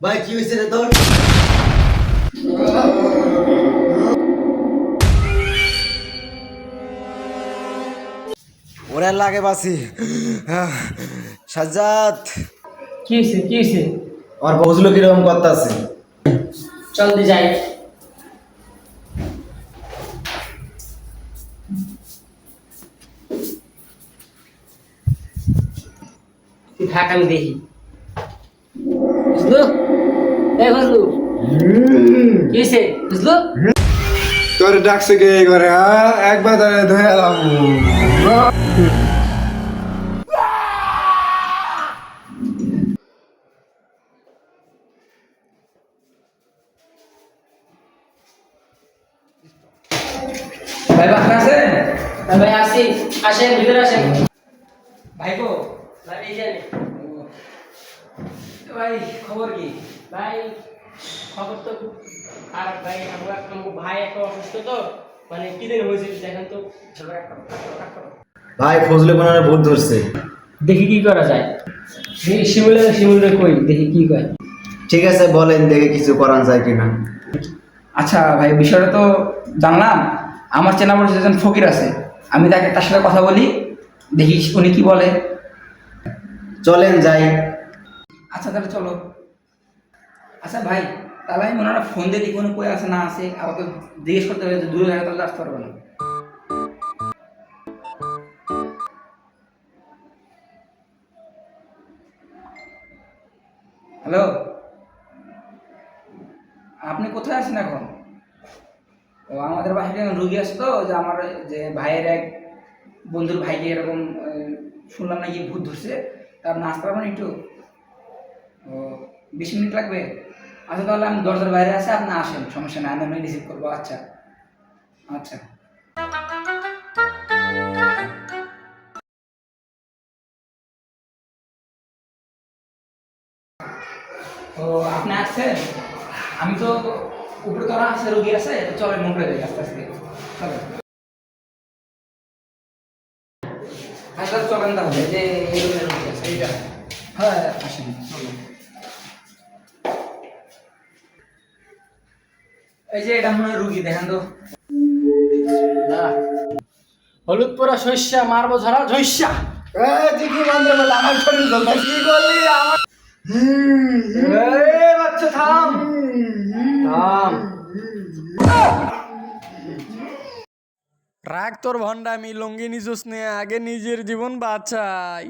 ভাই কি হয়েছে রে তোর? ওরে লাগে বাসি। সাজ্জাদ। কি হয়েছে কি হয়েছে? আমার বুঝলো কীরকম কথা আছে চল দি যাই। থাক আমি দেখি বুঝলো এই বুঝলু কি হয়েছে বুঝলো তোর ডাকছে কে করে হ্যাঁ একবার ধরে ধরে এলাম ভাই বাসা আছেন হ্যাঁ ভাই আসি আসেন ভিতরে আসেন ভাই ভাই খবর কি? ভাই খবর তো আর ভাই আমার আমার ভাই একটা অসুস্থ তো। মানে কি দিন হয়েছে দেখেন তো। ভাই ফজলে কোনারে ভূত ধরছে। দেখি কি করা যায়। শিমুলে শিমুলে কই? দেখি কি করে ঠিক আছে বলেন দেখে কিছু করান যায় কিনা। আচ্ছা ভাই বিষয়টা তো জানলাম। আমার চেনা পরিচিত একজন ফকির আছে। আমি তাকে তার সাথে কথা বলি দেখি উনি কি বলে। চলেন যাই। আচ্ছা তাহলে চলো। আচ্ছা ভাই, তাহলে আমি ওনারা ফোন দিয়ে উনি কই আছে, না আছে। তো জিজ্ঞেস করতে হবে দূরে থাকে তাহলে আসতে পারব না। হ্যালো? আপনি কোথায় আছেন এখন? ও, আমাদের বাসায় একজন রুগী আছে তো যে আমার যে ভাইয়ের এক বন্ধুর ভাইকে এরকম শুনলাম নাকি ভূত ধরছে। তার নাচতে পারবেন একটু, ও, বিশ মিনিট লাগবে? আচ্ছা তাহলে আমি দরজার বাইরে আছে, আপনি আসেন, সমস্যা নেই, আমি আপনাকে রিসিভ করব আচ্ছা। আচ্ছা। ও, আপনি আসছেন? আমি তো উপরে তোরা আছে, রোগী আছে, তো চলেন উপরে যাই আস্তে আস্তে। চলেন। আচ্ছা চলেন তাহলে যে এইটা। হ্যাঁ আসেন এই যে এটা মনে রুগী দেখেন তো। হলুদ পোড়া শস্যা মারবো ঝরা ঝৈস্যা আমার শরীর। কি করলি? আমার তোর ভণ্ডামি লুঙ্গি নিচুস নিয়ে আগে নিজের জীবন বাঁচাই।